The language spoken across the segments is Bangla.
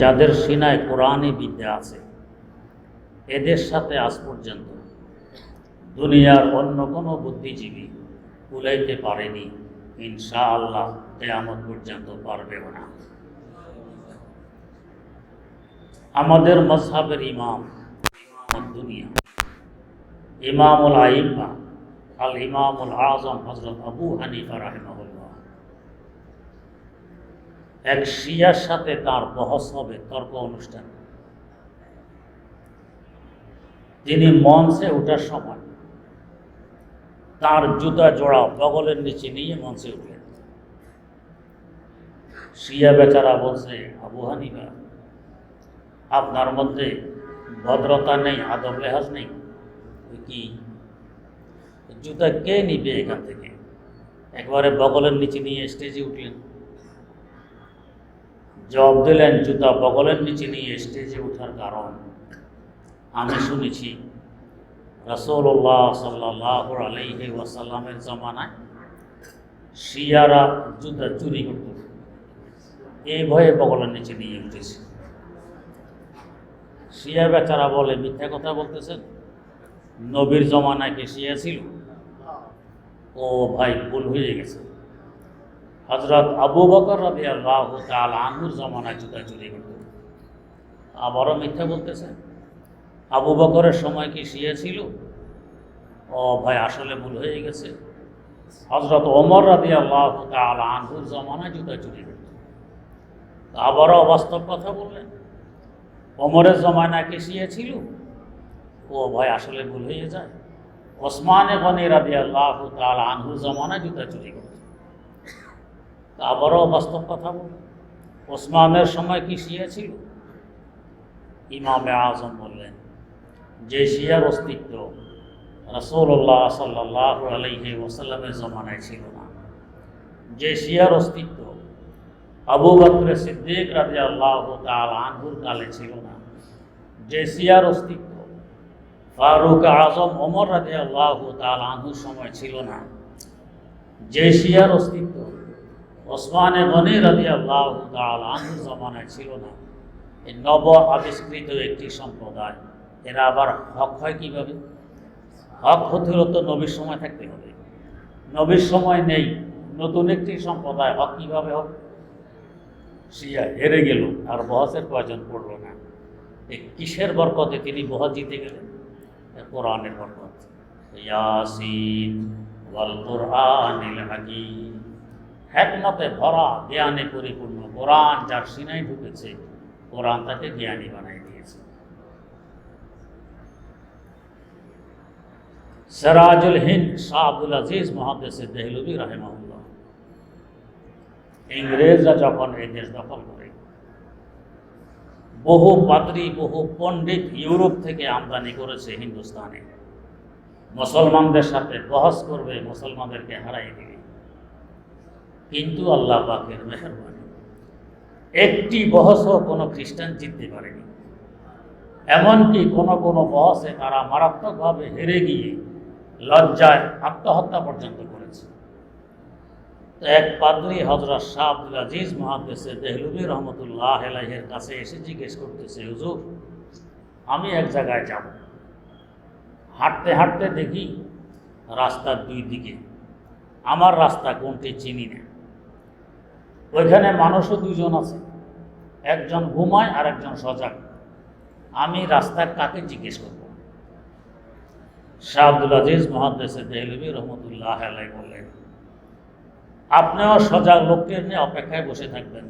যাদের সিনায় কোরআনই বিদ্যা আছে, এদের সাথে আজ পর্যন্ত দুনিয়ার অন্য কোনো বুদ্ধিজীবী কুলাইতে পারেনি। ইনশাআল্লাহ কেয়ামত পর্যন্ত পারবেও না। আমাদের মজহাবের ইমাম দুনিয়া, ইমামুল আইম্মা আল ইমামুল আজম হজরত আবু হানিফা রাহিমাহুল্লাহ। এক শিয়ার সাথে তার বহস হবে তর্ক অনুষ্ঠান। তিনি মঞ্চে ওঠার সময় তার জুতা জোড়া বগলের নিচে নিয়ে মঞ্চে উঠলেন। শিয়া বেচারা বলছে, আবু হানিফা, আপনার মধ্যে ভদ্রতা নেই, আদব লেহাজ নেই। কি জুতা কে নিবে এখান থেকে? একবারে বগলের নিচে নিয়ে স্টেজে উঠলেন। জবাব দিলেন, জুতা বগলের নিচে নিয়ে স্টেজে ওঠার কারণ। আমি শুনেছি রসৌল্লাহ সাল্লাহ আলহি ওয়াসাল্লামের জমানায় শিয়ারা জুতা চুরি করত। এই ভয়ে বগলের নিচে নিয়ে উঠেছে। শিয়া বেচারা বলে, মিথ্যা কথা বলতেছেন? নবীর জমানায় কি শিয়া ছিল? ও ভাই, ভুল হয়ে গেছে। হজরত আবু বকর রবি আল্লাহ তাল আনুর জমানায় জুতা চুরি করত। আবারও মিথ্যা বলতেছেন আবু বকরের সময় কি শিয়া ছিল? ও ভাই, আসলে ভুল হয়ে গেছে। হজরত ওমর রাদি আল্লাহ তাল আনহুর জমানায় জুতা চুরি করত। আবারও অবাস্তব কথা বললেন। ওমরের জমানায় কি শিয়া ছিল? ও ভাই, আসলে ভুল হয়ে যায়। ওসমানে গনি রাদি আল্লাহ তাল আনহুর জমানায় জুতা চুরি করত। আবারও বাস্তব কথা বললেন ওসমানের সময় কি শিয়া ছিল? ইমামে আজম বললেন, যে শিয়ার অস্তিত্ব রসৌল্লাহ সাল্লাহ আলহি ওসাল্লামের জমানায় ছিল না। যে শিয়ার অস্তিত্ব আবু বকর সিদ্দিক রাজি আল্লাহ তাল আনহুর কালে ছিল না। যে শিয়ার অস্তিত্ব ফারুক আজম ওমর রাজি আল্লাহ তাল আনহুর সময় ছিল না। যে শিয়ার অস্তিত্ব ওসমানে গনি রাজি আল্লাহ জমানায় ছিল না। এই নব আবিষ্কৃত একটি সম্প্রদায়। এরা আবার হক হয় কীভাবে? হক হতে হলে তো নবীর সময় থাকতে হবে। নবীর সময় নেই। নতুন একটি সম্প্রদায় হক কীভাবে হবে শিয়া হেরে গেল, আর বহসের প্রয়োজন পড়ল না। এই কিসের বরকতে তিনি বহস জিতে গেলেন? কোরআনের বরকত। ইয়াসিন ওয়াল কোরআনিল হাকিম। হ্যাকমতে ভরা, জ্ঞানে পরিপূর্ণ। কোরআন যার সিনাই ঢুকেছে, কোরআন তাকে জ্ঞানী বানাই দিয়েছে। সেরাজুল হিন্দ শাহ আব্দুল আজিজ মহাদেশে দেহলুবি রাহেমাহুল্লাহ। ইংরেজরা যখন এই দেশ দখল করে, বহু পাদ্রী, বহু পণ্ডিত ইউরোপ থেকে আমদানি করেছে হিন্দুস্তানে। মুসলমানদের সাথে বহস করবে, মুসলমানদেরকে হারাই দিবে। কিন্তু আল্লাহ পাকের মেহরবানি। একটি বহসও কোনো খ্রিস্টান জিততে পারেনি। এমনকি কোনো কোনো বহসে তারা মারাত্মকভাবে হেরে গিয়ে লজ্জায় আত্মহত্যা পর্যন্ত করেছে। এক পাদ্রী হজরত শাহ আব্দুল আজিজ মহাদেশে দেহলুবি রহমতুল্লাহ এলাহের কাছে এসে জিজ্ঞেস করতেছে, হুজুর, আমি এক জায়গায় যাব। হাঁটতে হাঁটতে দেখি রাস্তার দুই দিকে। আমার রাস্তা কোনটি চিনি না। ওইখানে মানুষও দুজন আছে। একজন ঘুমায় আর একজন সজাগ। আমি রাস্তার কাকে জিজ্ঞেস করব? শাহ আব্দুল আজিজ মহাদেশে দেহলবি রহমতুল্লাহ আলাই বললেন, আপনিও সজাগ লোককে নিয়ে অপেক্ষায় বসে থাকবেন।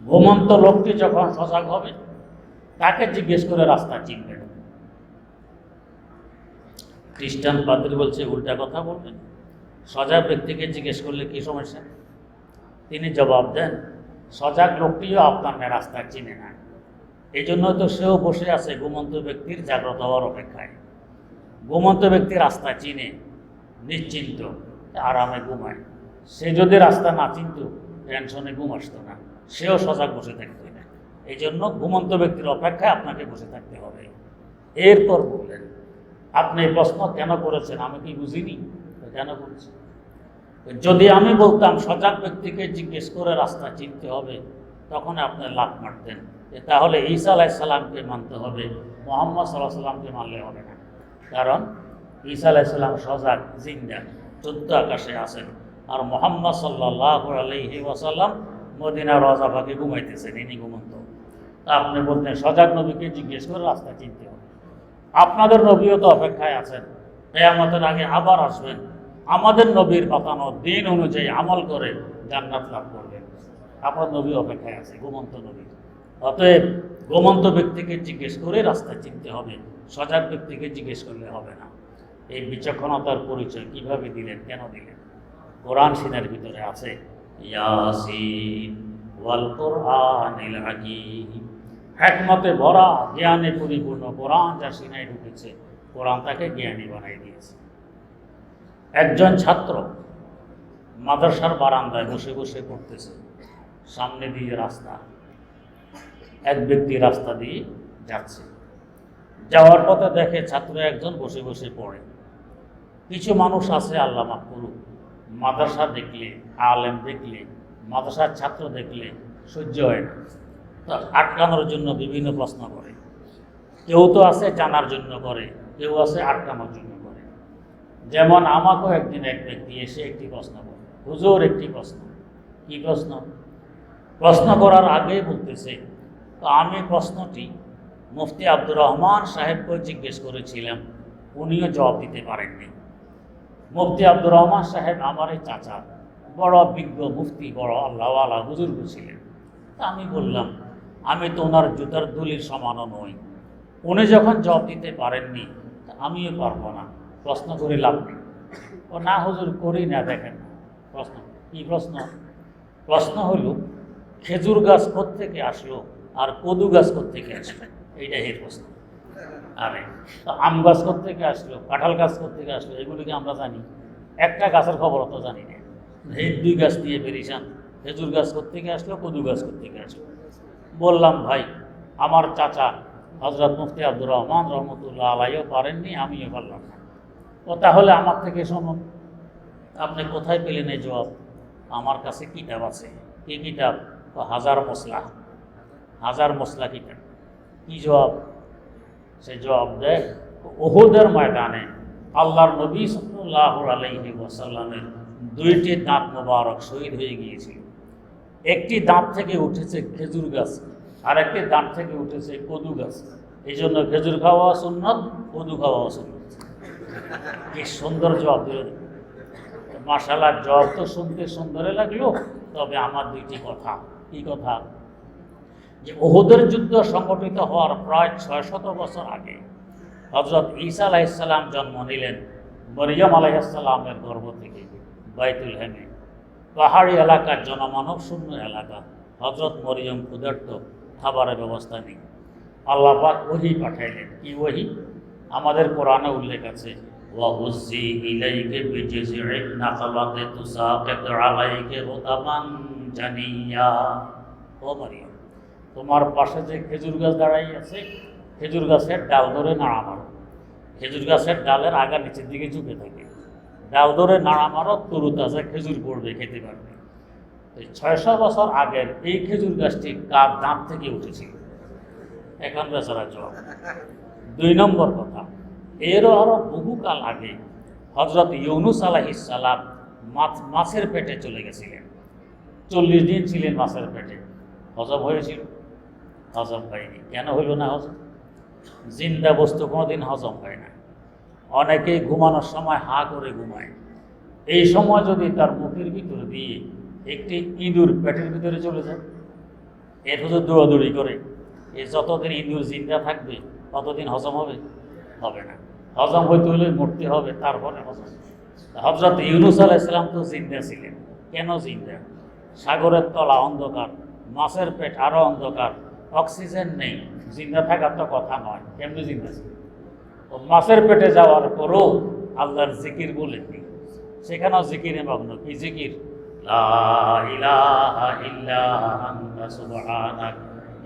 ঘুমন্ত লোকটি যখন সজাগ হবে, তাকে জিজ্ঞেস করে রাস্তা চিনবেন। খ্রিস্টান পাদ্রী বলছে, উল্টা কথা বলবেন? সজাগ ব্যক্তিকে জিজ্ঞেস করলে কি সমস্যা? তিনি জবাব দেন, সজাগ লোকটিও আপনার রাস্তা চিনে না। এই জন্য তো সেও বসে আছে ঘুমন্ত ব্যক্তির জাগ্রত হওয়ার অপেক্ষায়। ঘুমন্ত ব্যক্তি রাস্তা চিনে, নিশ্চিন্ত আরামে ঘুমায়। সে যদি রাস্তা না চিনত, টেনশনে ঘুম আসতো না। সেও সজাগ বসে থাকতো না। এই জন্য ঘুমন্ত ব্যক্তির অপেক্ষায় আপনাকে বসে থাকতে হবে। এরপর বললেন, আপনি প্রশ্ন কেন করেছেন? আমি কি বুঝিনি? কেন করেছি? যদি আমি বলতাম, সজাগ ব্যক্তিকে জিজ্ঞেস করে রাস্তা চিনতে হবে তখন আপনি লাভ মারতেন। যে তাহলে ঈসা আলাইসাল্লামকে মানতে হবে, মোহাম্মদ সাল্লাহ সাল্লামকে মানলে হবে না। কারণ ঈসা আলাইসাল্লাম সজাগ, জিন্দা চোদ্দ আকাশে আছেন। আর মোহাম্মদ সাল্লাহ আলহি ওয়াসাল্লাম মদিনা রজা ঘুমাইতেছেন, ইনি ঘুমন্ত। আপনি বলতেন, সজাগ নবীকে জিজ্ঞেস করে রাস্তা চিনতে হবে। আপনাদের নবীও তো অপেক্ষায় আছেন। কেয়ামতের আগে আবার আসবেন। আমাদের নবীর বাতানো দিন অনুযায়ী আমল করে জান্নাত লাভ করবেন আপনার নবী অপেক্ষায় আছে, ঘুমন্ত নবী। অতএব ঘুমন্ত ব্যক্তিকে জিজ্ঞেস করে রাস্তা চিনতে হবে, সজাগ ব্যক্তিকে জিজ্ঞেস করলে হবে না। এই বিচক্ষণতার পরিচয় কীভাবে দিলেন, কেন দিলেন? কোরআন সিনের ভিতরে আছে ওয়াল একমতে ভরা, জ্ঞানে পরিপূর্ণ কোরআন যা সিনায় ঢুকেছে, কোরআন তাকে জ্ঞানী বানাই দিয়েছে। একজন ছাত্র মাদ্রাসার বারান্দায় বসে বসে পড়তেছে, সামনে দিয়ে রাস্তা। এক ব্যক্তি রাস্তা দিয়ে যাচ্ছে। যাওয়ার পথে দেখে ছাত্র একজন বসে বসে পড়ে। কিছু মানুষ আছে, আল্লাহ করুক, মাদ্রাসা দেখলে, আলেম দেখলে, মাদ্রাসার ছাত্র দেখলে সহ্য হয় না। আটকানোর জন্য বিভিন্ন প্রশ্ন করে। কেউ তো আছে, জানার জন্য করে, কেউ আছে, আটকানোর জন্য যেমন আমাকেও একদিন এক ব্যক্তি এসে একটি প্রশ্ন করে, হুজুর, একটি প্রশ্ন। কি প্রশ্ন? প্রশ্ন করার আগে বলতেছে, তো আমি প্রশ্নটি মুফতি আব্দুর রহমান সাহেবকে জিজ্ঞেস করেছিলাম, উনিও জবাব দিতে পারেননি। মুফতি আব্দুর রহমান সাহেব আমার এই চাচা, বড় বিজ্ঞ মুফতি, বড় আল্লাহ আল্লাহ বুজুর্গ ছিলেন। তা আমি বললাম, আমি তো ওনার জুতার দুলির সমানও নই। উনি যখন জবাব দিতে পারেননি আমিও পারব না। প্রশ্ন করে লাভ নেই। ও না, হুজুর, করি না, দেখেন। প্রশ্ন, কি প্রশ্ন? প্রশ্ন হলো, খেজুর গাছ থেকে আসলো আর কদু গাছ থেকে আসলো? এইটাই এর প্রশ্ন। আরে, তো আম গাছ থেকে আসলো, কাঁঠাল গাছ থেকে আসলো, এগুলিকে আমরা জানি। একটা গাছের খবর অত জানি না। এই দুই গাছ দিয়ে বেরিয়েছেন, খেজুর গাছ থেকে আসলো, কদু গাছ থেকে আসলো? বললাম, ভাই, আমার চাচা হজরত মুফতি আব্দুর রহমান রহমতুল্লাহ আলাইও পারেননি, আমিও পারলাম না। ও তাহলে আমার থেকে শুনুন, আপনি কোথায় পেলেন এই জবাব? আমার কাছে কিতাব আছে। কি কিতাব? হাজার মশলা হাজার মশলা কিতাব। কি জবাব? সে জবাব দেয় ওহুদের ময়দানে আল্লাহর নবী সাল্লাহ আলাইহি ওয়াসাল্লামের দুইটি দাঁত মোবারক শহীদ হয়ে গিয়েছিল। একটি দাঁত থেকে উঠেছে খেজুর গাছ আর একটি দাঁত থেকে উঠেছে কদু গাছ। এই জন্য খেজুর খাওয়া সুন্নত, কদু খাওয়া সুন্নত। কি সুন্দর জবাব দিল মাসালার জবাব তো শুনতে সুন্দরে লাগল, তবে আমার দুইটি কথা। কি কথা? যে ওহুদের যুদ্ধ সংগঠিত হওয়ার প্রায় ছয় শত বছর আগে হজরত ঈসা আলাইসাল্লাম জন্ম নিলেন মরিয়ম আলাইসাল্লামের গর্ভ থেকে, বাইতুল হেমে। পাহাড়ি এলাকার জনমানব শূন্য এলাকা। হজরত মরিয়ম ক্ষুদার্ত খাবারের ব্যবস্থা নেই। আল্লাহ ওহি পাঠাইলেন। কি ওহি? আমাদের কোরআনে উল্লেখ আছে وَهُزِّي إِلَيْكِ بِجِذْعِ النَّخْلَةِ تُسَاقِطْ عَلَيْكِ رُطَبًا جَنِيًّا ও মারিয়াম তোমার পাশে যে খেজুর গাছ দাঁড়াই আছে খেজুর গাছের ডাল ধরে নাড়া মারো খেজুর গাছের ডালের আগা নিচের দিকে ঝুঁকে থাকে ডাল ধরে নাড়া মারো তরু তাজা খেজুর পড়বে খেতে পারবে এই ছয়শো বছর আগের এই খেজুর গাছটি কার দাঁত থেকে উঠেছিল এখন বেচারা জবাব দুই নম্বর কথা এরও আরও বহুকাল আগে হজরত ইউনুস আলাহিসাল্লাম মাছ, মাছের পেটে চলে গেছিলেন। চল্লিশ দিন ছিলেন মাছের পেটে। হজম হয়েছিল? হজম হয়নি। কেন হইল না হজম? জিন্দা বস্তু কোনোদিন হজম হয় না। অনেকেই ঘুমানোর সময় হা করে ঘুমায়। এই সময় যদি তার মুখের ভিতরে দিয়ে একটি ইঁদুর পেটের ভিতরে চলে যায়, এর শুধু দৌড়াদৌড়ি করে। এ যতদিন ইঁদুর জিন্দা থাকবে, ততদিন হজম হবে? হবে না। হজম হইতে হলে মরতে হবে, তারপরে হজম হজরত ইউনুস আলাইসালাম তো জিন্দা ছিলেন। কেন জিন্দা? সাগরের তলা অন্ধকার, মাছের পেট আরও অন্ধকার, অক্সিজেন নেই, জিন্দা থাকার তো কথা নয়, কেমনি জিন্দা ছিল? ও মাছের পেটে যাওয়ার পরও আল্লাহর জিকির বলেননি। সেখানেও জিকিরে মগ্ন, কি জিকির?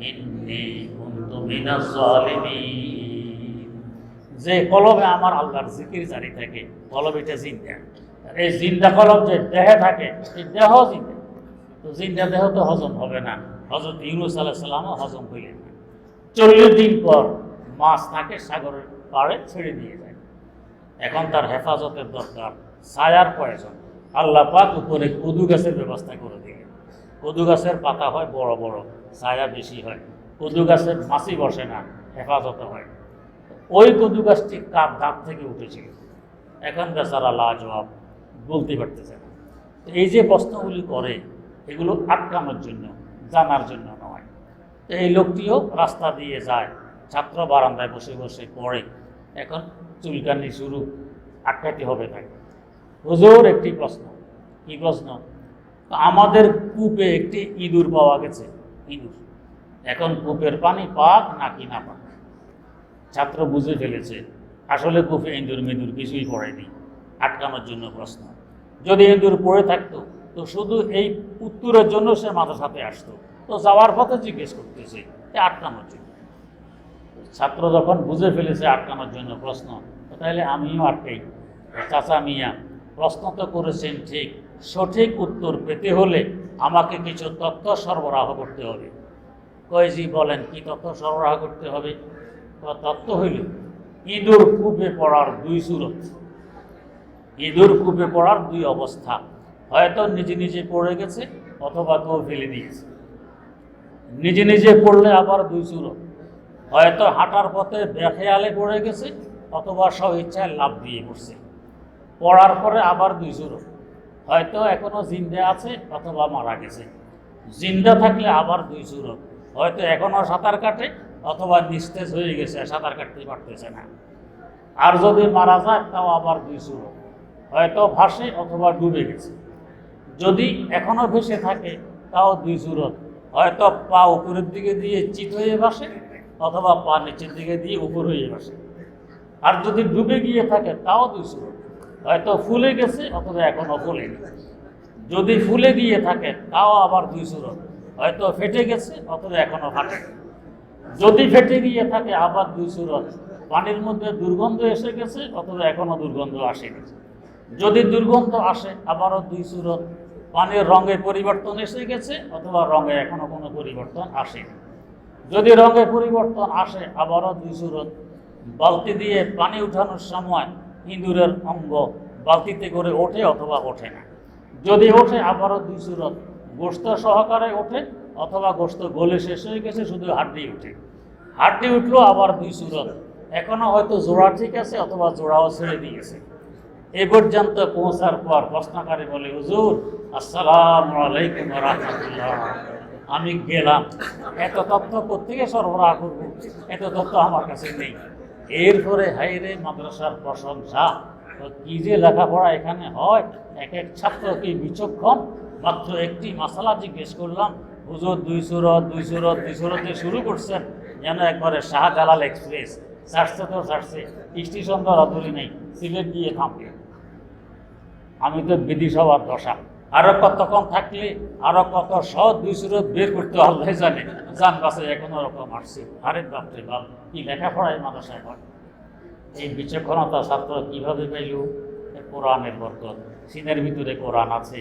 ইন্নী কুনতু মিনাজ জালিমিন। যে কলবে আমার আল্লাহর জিকির জারি থাকে কলব এটা জিন্দা। এই জিন্দা কলব যে দেহে থাকে, এই দেহ জিন্দা। তো জিন্দা দেহ তো হজম হবে না। হজরত ইউনুস আলাহ সাল্লামও হজম হইলেন না। চল্লিশ দিন পর মাছ তাকে সাগরের পাড়ে ছেড়ে দিয়ে যায়। এখন তার হেফাজতের দরকার, ছায়ার প্রয়োজন। আল্লাহ পাক উপরে কদু গাছের ব্যবস্থা করে দিলেন। কদু গাছের পাতা হয় বড় বড়, ছায়া বেশি হয়। কদু গাছের মাছি বসে না, হেফাজতে হয়। ওই কদু গাছটি কার দাঁত থেকে উঠেছিল এখন বেচারা লাজবাব বলতে পারতেছে না। তো এই যে প্রশ্নগুলি করে, এগুলো আটকানোর জন্য, জানার জন্য নয়। এই লোকটিও রাস্তা দিয়ে যায়, ছাত্র বারান্দায় বসে বসে পড়ে। এখন চুলকানি শুরু আটকাতে হবে তাকে। হুজুর, একটি প্রশ্ন। কি প্রশ্ন? আমাদের কূপে একটি ইঁদুর পাওয়া গেছে। ইঁদুর। এখন কূপের পানি পাক নাকি না পাক? ছাত্র বুঝে ফেলেছে। আসলে কূপে ইঁদুর মিঁদুর কিছুই পড়েনি। আটকানোর জন্য প্রশ্ন। যদি ইঁদুর পড়ে থাকতো, তো শুধু এই উত্তরের জন্য সে মাথার সাথে আসতো। তো যাওয়ার পথে জিজ্ঞেস করতেছে আটকানোর জন্য? ছাত্র যখন বুঝে ফেলেছে আটকানোর জন্য প্রশ্ন তাহলে আমিও আটকাই। চাচা মিয়া, প্রশ্ন তো করেছেন ঠিক। সঠিক উত্তর পেতে হলে আমাকে কিছু তথ্য সরবরাহ করতে হবে। কয়েজি বলেন, কি তথ্য সরবরাহ করতে হবে? তো তথ্য হইল ইঁদুর কূপে পড়ার দুই সুরত। ইঁদুর কূপে পড়ার দুই অবস্থা। হয়তো নিজে নিজে পড়ে গেছে অথবা কেউ ফেলে দিয়েছে। নিজে নিজে পড়লে আবার দুই সুরত। হয়তো হাঁটার পথে বেখেয়ালে পড়ে গেছে অথবা সব ইচ্ছায় লাভ দিয়ে পড়ছে। পড়ার পরে আবার দুই সুরত। হয়তো এখনও জিন্দা আছে অথবা মারা গেছে। জিন্দা থাকলে আবার দুই সুরত। হয়তো এখনও সাঁতার কাটে অথবা নিস্তেজ হয়ে গেছে, সাঁতার কাটতে পারতেছে না। আর যদি মারা যায়, তাও আবার দুই সুরত হয়তো ভাসে অথবা ডুবে গেছে। যদি এখনও ভেসে থাকে, তাও দুই সুরত হয়তো পা উপরের দিকে দিয়ে চিত হয়ে ভাসে, অথবা পা নিচের দিকে দিয়ে উপর হয়ে ভাসে। আর যদি ডুবে গিয়ে থাকে, তাও দুই সুরত হয়তো ফুলে গেছে, অথবা এখনও ফুলেনি যদি ফুলে গিয়ে থাকে, তাও আবার দুই সুরত হয়তো ফেটে গেছে, অথবা এখনও ফাটে যদি ফেটে গিয়ে থাকে, আবার দুই সুরত পানির মধ্যে দুর্গন্ধ এসে গেছে, অথবা এখনও দুর্গন্ধ আসেনি। যদি দুর্গন্ধ আসে, আবারও দুই সুরত পানির রঙে পরিবর্তন এসে গেছে, অথবা রঙে এখনও কোনো পরিবর্তন আসেনি। যদি রঙে পরিবর্তন আসে, আবারও দুই সুরত বালতি দিয়ে পানি উঠানোর সময় ইঁদুরের অঙ্গ বালতিতে করে ওঠে অথবা ওঠে না। যদি ওঠে, আবারও দুই সুরত গোস্ত সহকারে ওঠে, অথবা গোস্ত গলে শেষ হয়ে গেছে, শুধু হাড্ডি উঠে। হাড্ডি উঠল, আবার দুই সুরত এখনও হয়তো জোড়া ঠিক আছে, অথবা জোড়াও ছেড়ে দিয়েছে। এ পর্যন্ত পৌঁছার পর প্রশ্নকারী বলে, হুজুর, আসসালাম আলাইকুম রহমতুল্লাহ। আমি গেলাম। এত তথ্য কোথেকে সরবরাহ করব? এত তথ্য আমার কাছে নেই। এরপরে হাইরে মাদ্রাসার প্রশংসা কি যে লেখাপড়া এখানে হয়? এক এক ছাত্র কি বিচক্ষণ মাত্র একটি মশালা জিজ্ঞেস করলাম, হুজুর, দুই সুরত দুই সুরত দুই সুরতে শুরু করছেন? যেন একবারে শাহজালাল এক্সপ্রেস। ছাড়ছে তো ছাড়ছে স্টেশন তো রাতুরি নেই। সিলেট গিয়ে থামবে। আমি তো বিধিসভার দশা। আরও কতক্ষণ থাকলে, আরও কত সহজ দুই সুরত বের করতে আল্লাহ জানে। জান বাসে কোনো রকম আসছে। আরে বাপরে বাপ, কি লেখাপড়ায় মাদ্রাসায় হয় এই বিচক্ষণতা ছাত্র কীভাবে পাইল? কোরআনের বরকত। সিনের ভিতরে কোরআন আছে।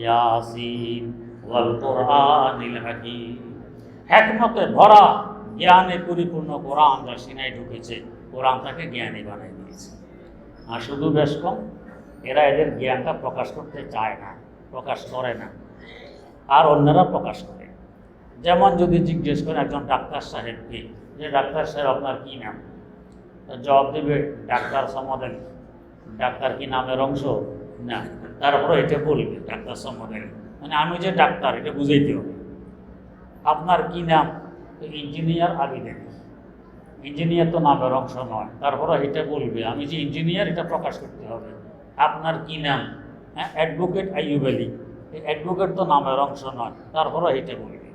ইয়াসিন ওয়াল কোরআনিল হাকিম। হ্যাকমতে ভরা জ্ঞানে পরিপূর্ণ কোরআন যা সিনাই ঢুকেছে, কোরআন তাকে জ্ঞানী বানিয়ে দিয়েছে। আর শুধু বেশ কম, এরা এদের জ্ঞানটা প্রকাশ করতে চায় না, প্রকাশ করে না, আর অন্যরা প্রকাশ করে। যেমন যদি জিজ্ঞেস করেন একজন ডাক্তার সাহেবকে, যে ডাক্তার সাহেব, আপনার কী নাম? জবাব দেবে, ডাক্তার সমাধান ডাক্তার কি নামের অংশ? না। তারপরে এটা বলবে, ডাক্তার সমাধান মানে আমি যে ডাক্তার, এটা বুঝাইতে হবে। আপনার কি নাম? তো আগে আবিদেন ইঞ্জিনিয়ার তো নামের অংশ নয় তারপরে এটা বলবে। আমি যে ইঞ্জিনিয়ার, এটা প্রকাশ করতে হবে। আপনার কি নাম? হ্যাঁ অ্যাডভোকেট আইয়ুব আলী। অ্যাডভোকেট তো নামের অংশ নয় তারপরে এটা বলবে।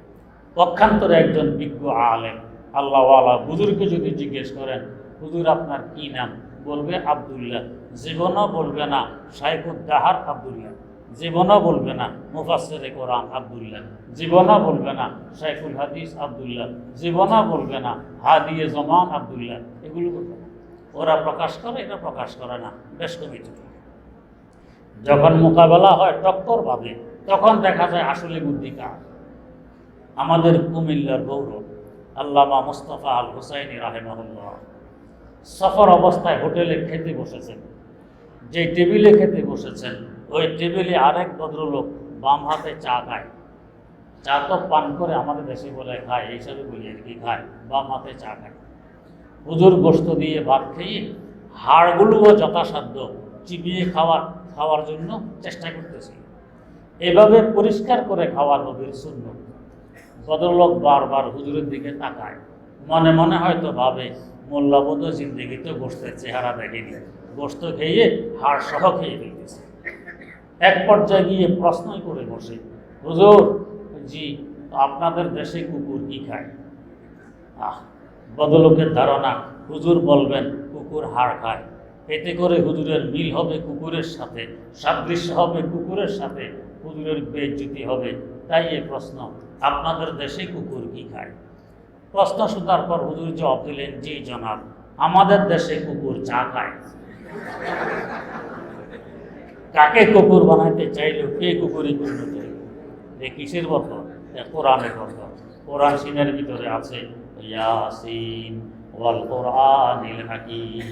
পক্ষান্তরে একজন বিজ্ঞ আলেম আল্লাহওয়ালা হুজুরকে যদি জিজ্ঞেস করেন, হুজুর, আপনার কি নাম? বলবে আবদুল্লাহ। জীবনও বলবে না, শাইখুদ্দাহার আবদুল্লাহ। জীবনও বলবে না মুফাসের কোরআন আবদুল্লাহ। জীবনও বলবে না শাইখুল হাদিস আবদুল্লাহ। জীবনও বলবে না হাদিয়ে জমান আবদুল্লাহ। এগুলো বলবে না। ওরা প্রকাশ করে এটা প্রকাশ করে না। বেশ কমিটি। যখন মোকাবেলা হয় টক্কর ভাবে তখন দেখা যায় আসলে বুদ্ধি কার? আমাদের কুমিল্লার গৌরব, আল্লামা মুস্তফা আল হুসাইনি রাহেমাহুল্লাহ। সফর অবস্থায় হোটেলে খেতে বসেছেন। যে টেবিলে খেতে বসেছেন ওই টেবিলে আরেক ভদ্রলোক বাম হাতে চা খায়। চা তো পান করে আমাদের দেশে বলে, খায় এই হিসাবে বলি আর কি, খায়। বাম হাতে চা খায়। হুজুর গোস্ত দিয়ে ভাত খেয়ে হাড়গুলোও যথাসাধ্য চিবিয়ে খাওয়ার খাওয়ার জন্য চেষ্টা করতেছি। এভাবে পরিষ্কার করে খাওয়ার নবীর শূন্য ভদ্রলোক বারবার হুজুরের দিকে তাকায়। মনে মনে হয়তো ভাবে মোল্লাবোধ জিন্দিগিতে গোস্তের চেহারা দেখেনি। গোস্ত খেয়ে হাড় সহ খেয়ে ফেলতেছে। এক পর্যায়ে গিয়ে প্রশ্নই করে বসে, হুজুর, জি, আপনাদের দেশে কুকুর কি খায়? আহ, বদলোকের ধারণা, হুজুর বলবেন কুকুর হাড় খায়। এতে করে হুজুরের মিল হবে কুকুরের সাথে, সাদৃশ্য হবে কুকুরের সাথে, হুজুরের বেজ্জুতি হবে। তাই এ প্রশ্ন, আপনাদের দেশে কুকুর কি খায়? প্রশ্ন শোনার পর হুজুর জবাব দিলেন, জি জনাব, আমাদের দেশে কুকুর চা খায়। কাকে কুকুর বানাইতে চাইলেও কে কুকুরই পরিণত এ কিসের বরকত কোরআনের বরকত কোরআন সিনের ভিতরে আছে, ইয়াসিন ওয়াল কোরআনিল হাকিম।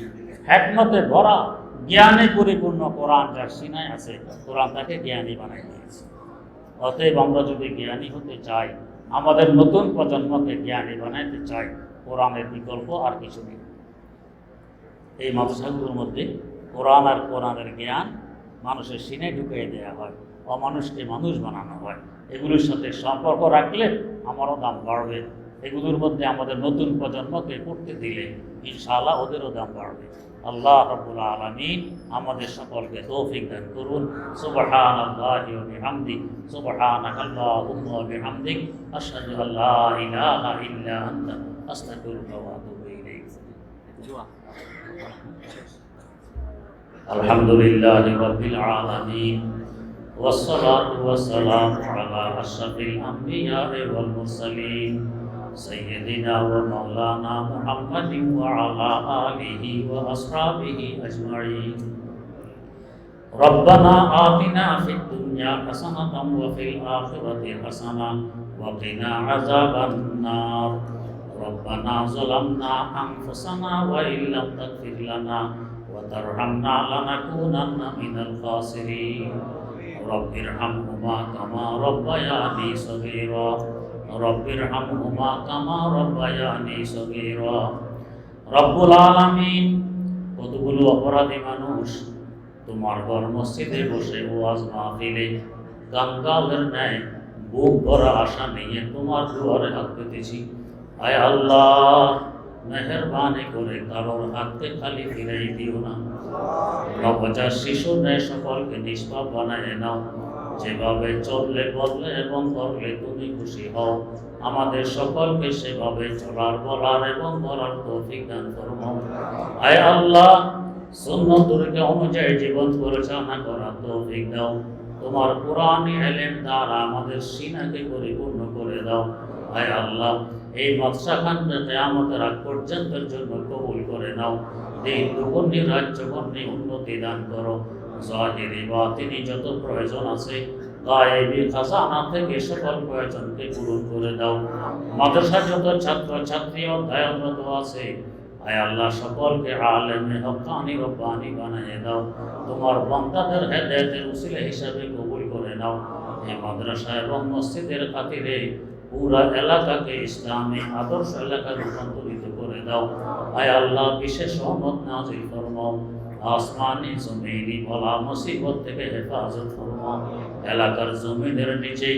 হ্যাকমতে ভরা, জ্ঞানে পরিপূর্ণ কোরআন যার সিনায় আছে, কোরআন তাকে জ্ঞানী বানাই দিয়েছে। অতএব আমরা যদি জ্ঞানী হতে চাই, আমাদের নতুন প্রজন্মকে জ্ঞানী বানাইতে চাই, কোরআনের বিকল্প আর কিছু নেই। এই মাদ্রাসাগুলোর মধ্যে কোরআন আর কোরআনের জ্ঞান মানুষের সিনে ঢুকিয়ে দেওয়া হয়, অমানুষকে মানুষ বানানো হয়। এগুলোর সাথে সম্পর্ক রাখলে আমারও দাম বাড়বে। এগুলোর মধ্যে আমাদের নতুন প্রজন্মকে পড়তে দিলে ইনশাআল্লাহ ওদেরও দাম বাড়বে। আল্লাহ রব্বুল আলমিন আমাদের সকলকে তৌফিক দান করুন। সুবহান আল্লাহি আল্লাহুম্মা ওয়া বিহামদিক আশহাদু আল্লা ইলাহা ইল্লা আস্তাগফিরুকা ওয়া আতুবু الحمد لله رب العالمين والصلاة والسلام على أشرف الأنبياء والمرسلين سيدنا ومولانا محمد وعلى آله وأصحابه أجمعين. ربنا آتنا في الدنيا حسنة وفي الآخرة حسنة وقنا عذاب النار. ربنا ظلمنا أنفسنا وإن لم تغفر لنا وترحمنا لنكونن من الخاسرين رب ارحمهما كما ربياني صغيرا رب ارحمهما كما ربياني صغيرا রব্বুল আলামিন কতগুলো অপরাধী মানুষ তোমার ঘর মসজিদে বসে ওয়াজ মাহফিলে গাঙ্গালের ন্যায় বুক ভরা আশা নিয়ে তোমার দুয়ারে হাত পেতেছি আয় আল্লাহ মেহরবানি করে কারোর হাতকে খালি ফিরাই দিও না। নবজাত শিশু নেয় সকলকে নিষ্পাপ বানায় নাও। যেভাবে চললে বললে এবং করলে তুমি খুশি হও। আমাদের সকলকে সেভাবে চলার বলার এবং করার তৌফিক দান করো আয় আল্লাহ সুন্নতুরকে অনুযায়ী জীবন পরিচালনা করার তৌফিক দাও। তোমার কোরআনী এলেম দ্বারা আমাদের সিনাকে পরিপূর্ণ করে দাও। আয় আল্লাহ এই মৎস্যাখানকে কেয়ামতের আগ পর্যন্তের জন্য কবুল করে নাও। দিন দুগুণী রাজ্যগণী উন্নতি দান করো। জাহিরি বাতিনি যত প্রয়োজন আছে খাজানা থেকে সকল প্রয়োজনকে পূরণ করে দাও। মাদ্রাসার যত ছাত্র ছাত্রী আছে, আয় আল্লাহ সকলকে আলেমে হকানি বানিয়ে দাও। তোমার বন্দাদের হেদায়তের হিসাবে কবুল করে নাও। এই মাদ্রাসা এবং মসজিদের খাতিরে পুরা এলাকাকে ইসলামী আদর্শ এলাকায় রূপান্তরিত করে দাও। আয় আল্লাহ, বিশেষ রহমত নাজিল ফরমাও। আসমানি জমিনি বলা মুসিবত থেকে হেফাজত ফরমাও। এলাকার জমিনের নিচে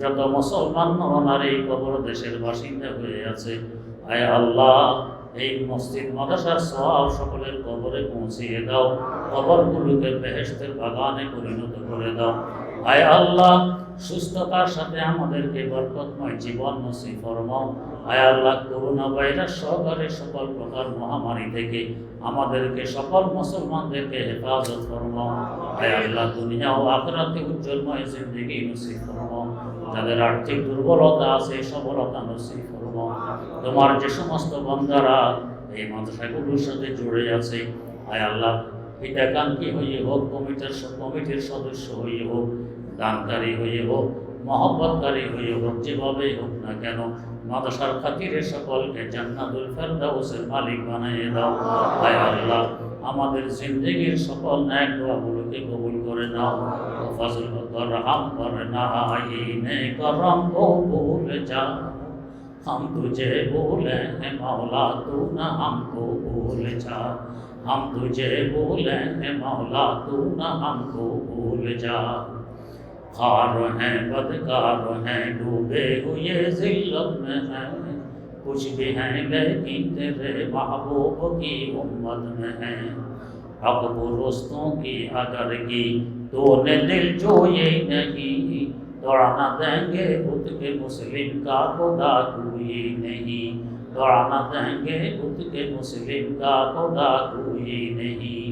যত মুসলমান নরনারী কবর দেশের বাসিন্দা হয়ে আছে। আয় আল্লাহ, এই মসজিদ, মাদ্রাসার সব সকলের কবরে পৌঁছিয়ে দাও। কবরগুলোকে বেহেশতের বাগানে পরিণত করে দাও। আয় আল্লাহ, সুস্থতার সাথে আমাদেরকে বরকতময় জীবন ফরমাও। আয় আল্লাহ করোনা ভাইরাস সহকারে সকল প্রকার মহামারী থেকে আমাদেরকে, সকল মুসলমানদেরকে হেফাজত ফরমাও। আয় আল্লাহ, দুনিয়া ও আখরাতে উজ্জ্বলময় জিন্দগি ফরমাও। যাদের আর্থিক দুর্বলতা আছে, সবলতা নসিব ফরমাও। তোমার যে সমস্ত বন্ধারা এই মাদ্রাসাগুলোর সাথে জুড়ে আছে, আয় আল্লাহ হিতাকাঙ্ক্ষী হয়ে হোক, কমিটির কমিটির সদস্য হয়ে হোক দানকারী হয়ে হোক মহব্বতকারী হয়ে হোক যেভাবেই হোক না কেন মাদশার খাতিরে সকলকে জান্নাতুল ফেরদাউসের মালিক বানিয়ে দাও হায় আল্লাহ আমাদের জিন্দগির সকল ন্যাক দোয়াগুলোকে কবুল করে নাও ফজল কর হাম কর না ইনে করম को भूल जा हम तुझे भूले हैं मौला तू न हमको भूल जा हम तुझे भूले हैं मौला तू न हमको भूल जा خار ہیں بدکار ہیں ڈوبے ہوئے ذلت میں ہیں کچھ بھی ہیں لیکن تیرے محبوب کی امت میں ہیں حق پرستوں کی ادرگی تو نے دل جو یہ نہیں۔ دوڑانا دیں گے بت کے مسلم کا خدا کوئی نہیں۔ دوڑانا دیں گے بت کے مسلم کا خدا کوئی نہیں۔